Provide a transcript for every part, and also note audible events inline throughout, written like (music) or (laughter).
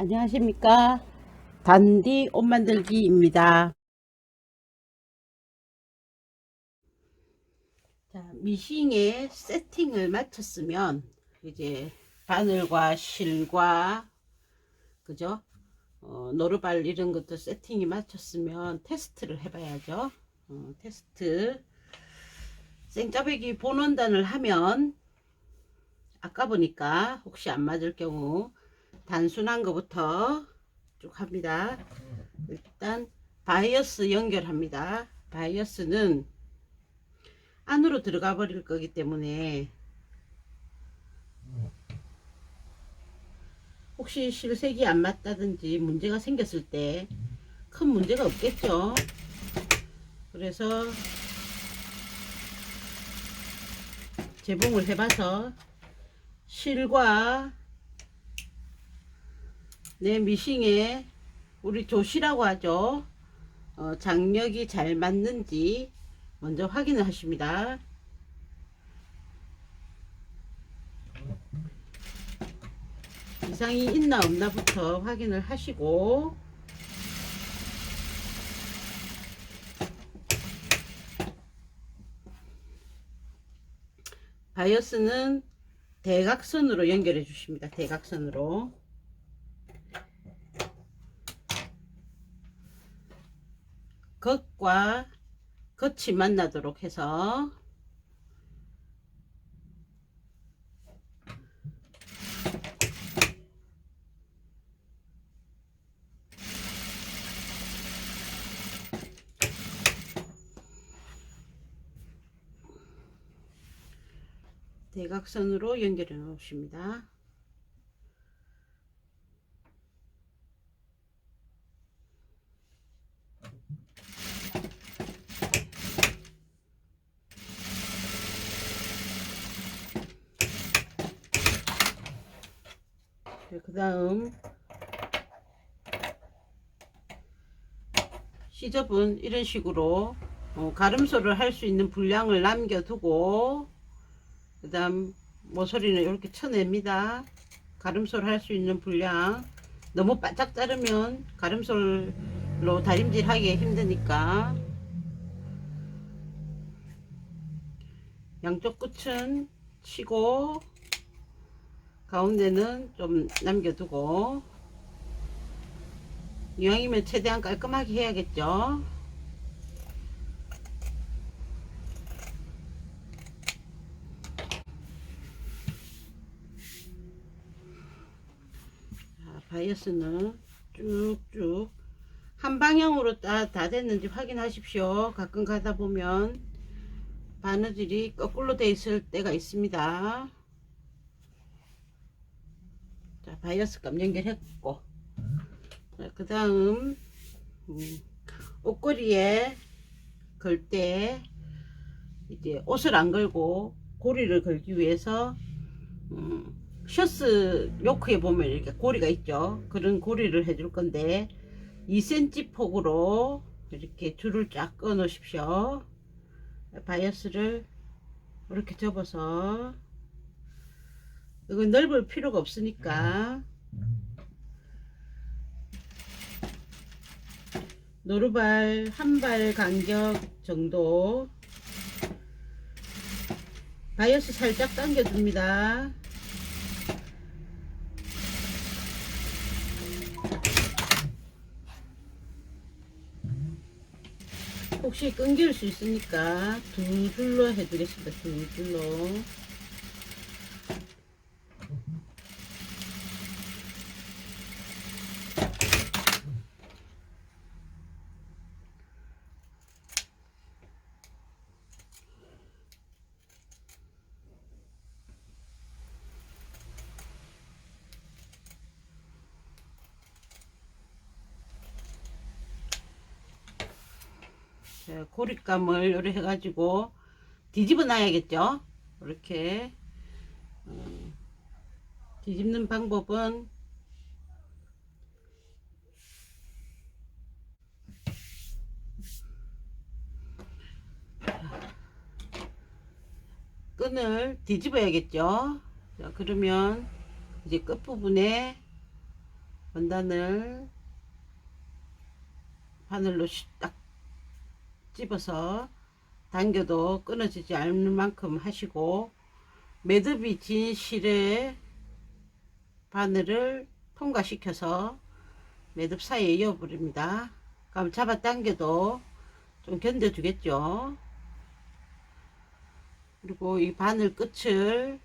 안녕하십니까? 단디 옷 만들기입니다. 자 미싱에 세팅을 마쳤으면 이제 바늘과 실과 그죠? 어, 노르발 이런 것도 세팅이 맞췄으면 테스트를 해봐야죠. 어, 테스트. 생짜배기 본원단을 하면 아까 보니까 혹시 안 맞을 경우 단순한 것부터 쭉 합니다. 일단 바이어스 연결합니다. 바이어스는 안으로 들어가 버릴 거기 때문에 혹시 실색이 안 맞다든지 문제가 생겼을 때 큰 문제가 없겠죠. 그래서 재봉을 해봐서 실과 내 미싱에 우리 조시라고 하죠. 어, 장력이 잘 맞는지 먼저 확인을 하십니다. 이상이 있나 없나부터 확인을 하시고 바이어스는 대각선으로 연결해 주십니다. 대각선으로. 겉과 겉이 만나도록 해서 대각선으로 연결해 놓으십니다. 그 다음. 시접은 이런 식으로 어, 가름소를 할 수 있는 분량을 남겨두고 그 다음 모서리는 이렇게 쳐냅니다. 가름소를 할 수 있는 분량. 너무 바짝 자르면 가름솔로 다림질 하기 힘드니까. 양쪽 끝은 치고 가운데는 좀 남겨두고 이왕이면 최대한 깔끔하게 해야겠죠? 자, 바이어스는 쭉쭉 한 방향으로 다, 다 됐는지 확인하십시오. 가끔 가다 보면 바느질이 거꾸로 돼 있을 때가 있습니다 자, 바이어스 감 연결했고. 그 다음 음, 옷걸이에 걸 때 이제 옷을 안 걸고 고리를 걸기 위해서 음, 셔츠 요크에 보면 이렇게 고리가 있죠. 그런 고리를 해줄 건데 2cm 폭으로 이렇게 줄을 쫙 꺼 놓으십시오. 바이어스를 이렇게 접어서 이건 넓을 필요가 없으니까. 노루발 한 발 간격 정도. 바이어스 살짝 당겨줍니다. 혹시 끊길 수 있으니까 두 줄로 해드리겠습니다. 두 줄로 고립감을 이렇게 해가지고 뒤집어 놔야겠죠? 이렇게 어, 뒤집는 방법은 끈을 뒤집어야겠죠? 자 그러면 이제 끝부분에 원단을 바늘로 시- 딱 집어서 당겨도 끊어지지 않을 만큼 하시고 매듭이 진 실에 바늘을 통과시켜서 매듭 사이에 이어버립니다. 그럼 잡아 당겨도 좀 견뎌주겠죠. 그리고 이 바늘 끝을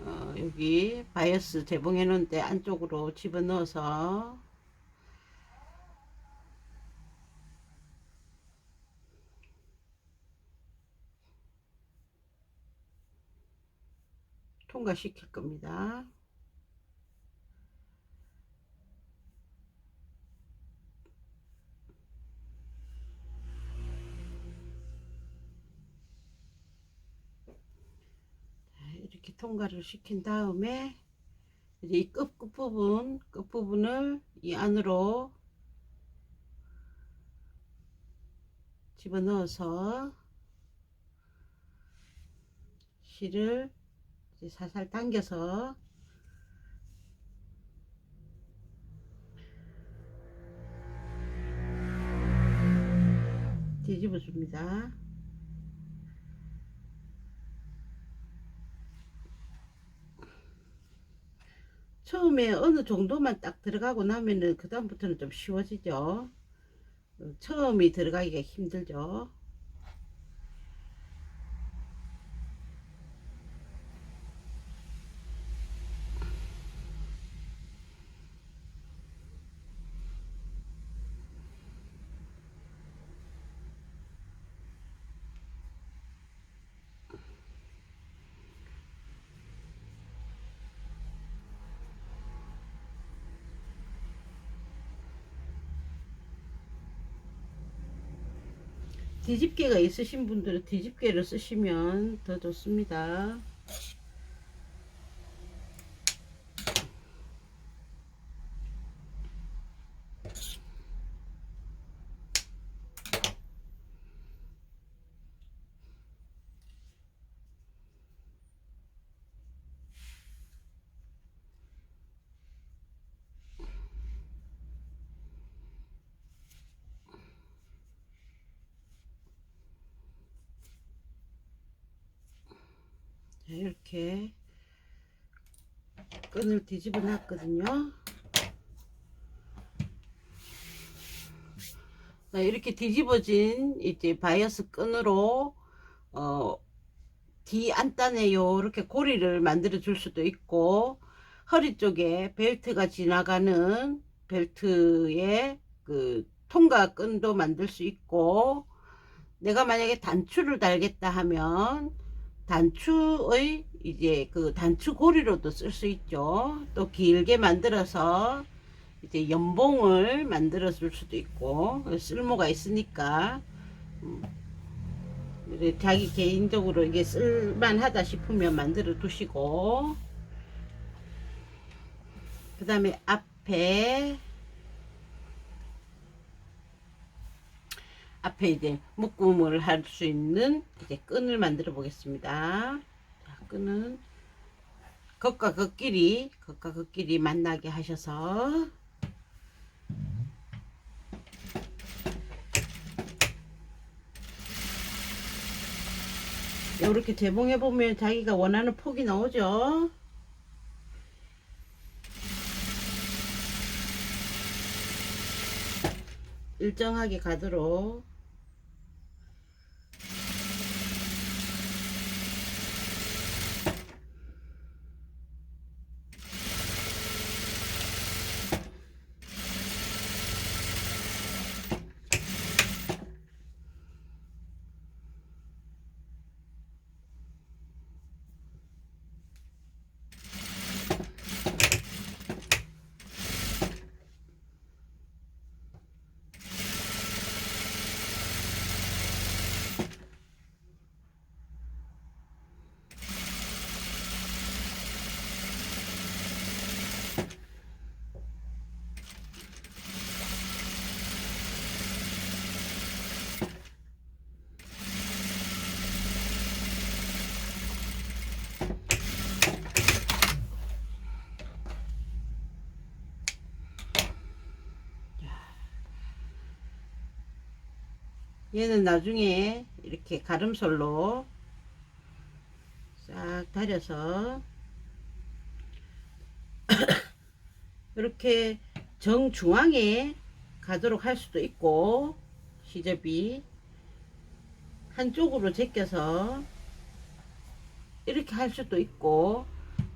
어, 여기 바이어스 재봉해 놓은 데 안쪽으로 집어넣어서 통과시킬 겁니다. 자, 이렇게 통과를 시킨 다음에 이제 이 끝, 끝부분, 끝부분을 이 안으로 집어넣어서 실을 살살 당겨서 뒤집어 줍니다. 처음에 어느 정도만 딱 들어가고 나면은 그 다음부터는 좀 쉬워지죠. 어, 처음이 들어가기가 힘들죠. 뒤집개가 있으신 분들은 뒤집개를 쓰시면 더 좋습니다. 이렇게 끈을 뒤집어 놨거든요. 자, 이렇게 뒤집어진 이제 바이어스 끈으로 어, 뒤 안단에 요렇게 고리를 만들어 줄 수도 있고 허리 쪽에 벨트가 지나가는 벨트에 그 통과 끈도 만들 수 있고 내가 만약에 단추를 달겠다 하면 단추의 이제 그 단추 고리로도 쓸 수 있죠. 또 길게 만들어서 이제 연봉을 만들어 줄 수도 있고 쓸모가 있으니까. 음, 자기 개인적으로 이게 쓸만하다 싶으면 만들어 두시고. 그 다음에 앞에 앞에 이제 묶음을 할 수 있는 이제 끈을 만들어 보겠습니다. 자, 끈은 겉과 겉끼리 겉과 겉끼리 만나게 하셔서 이렇게 재봉해 보면 자기가 원하는 폭이 나오죠. 일정하게 가도록 얘는 나중에 이렇게 가름솔로 싹 다려서 (clears throat) 이렇게 정중앙에 가도록 할 수도 있고 시접이 한쪽으로 제껴서 이렇게 할 수도 있고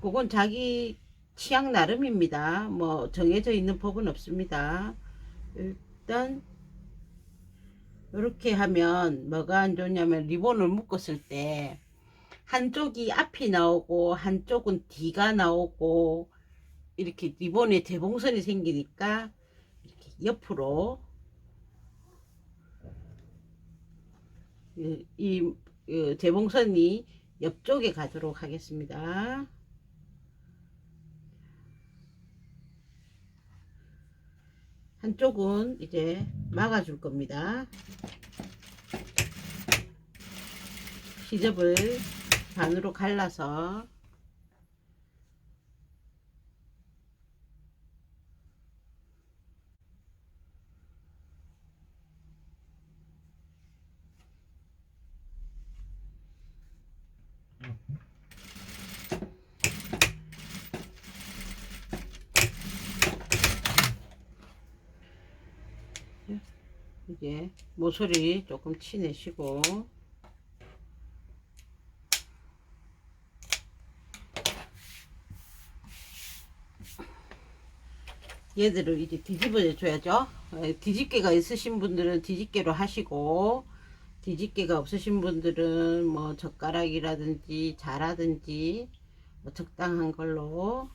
그건 자기 취향 나름입니다. 뭐 정해져 있는 법은 없습니다. 일단 이렇게 하면 뭐가 안 좋냐면 리본을 묶었을 때 한쪽이 앞이 나오고 한쪽은 뒤가 나오고 이렇게 리본에 대봉선이 생기니까 이렇게 옆으로 이, 이, 이 대봉선이 옆쪽에 가도록 하겠습니다. 한쪽은 이제 막아줄 겁니다. 시접을 반으로 갈라서 이 제 모서리 조금 치내시고 얘들을 이제 뒤집어 줘야죠. 어, 뒤집개가 있으신 분들은 뒤집개로 하시고 뒤집개가 없으신 분들은 뭐 젓가락이라든지 자라든지 뭐 적당한 걸로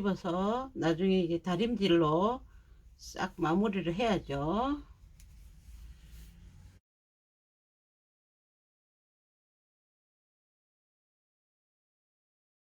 집어서 나중에 이제 다림질로 싹 마무리를 해야죠.